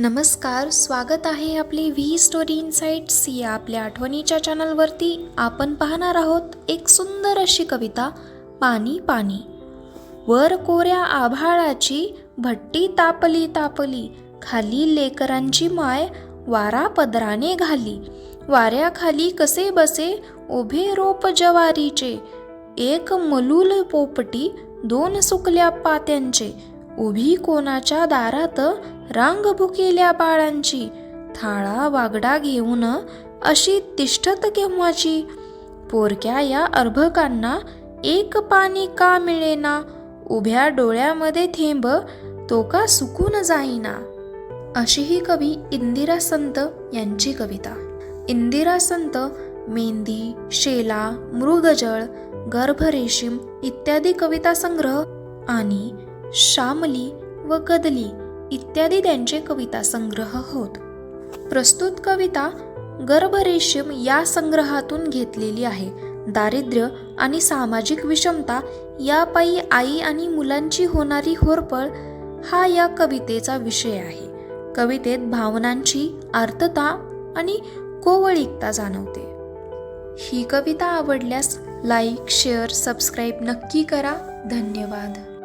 नमस्कार स्वागत आहे आपली व्ही स्टोरी इन्साइट्स या आपल्या आठवणीच्या चॅनलवरती आपण पाहणार आहोत एक सुंदर अशी कविता पाणी पाणी. वर कोऱ्या आभाळाची भट्टी तापली तापली. खाली लेकरांची माय वारा पदराने घाली. वाऱ्याखाली कसे बसे उभे रोप जवारीचे. एक मलूल पोपटी दोन सुकल्या पात्यांचे. उभी कोणाच्या दारात रांग भुकेल्या बाळांची थाळा वागडा घेऊन अशी तिष्ठत केव्हाची? पोरक्या या अर्भकांना एक पाणी का मिळेना? उभ्या डोळ्यामध्ये थेंब तो का सुकून जाईना? अशी ही कवी इंदिरा संत यांची कविता. इंदिरा संत मेंदी शेला मृगजळ गर्भरेशीम इत्यादी कविता संग्रह आणि श्यामली व गदली इत्यादी त्यांचे कविता संग्रह होत. प्रस्तुत कविता गर्भरेशीम या संग्रहातून घेतलेली आहे. दारिद्र्य आणि सामाजिक विषमता यापायी आई आणि मुलांची होणारी होरपळ हा या कवितेचा विषय आहे. कवितेत भावनांची आर्तता आणि कोवळीकता जाणवते. ही कविता आवडल्यास लाईक शेअर सबस्क्राईब नक्की करा. धन्यवाद.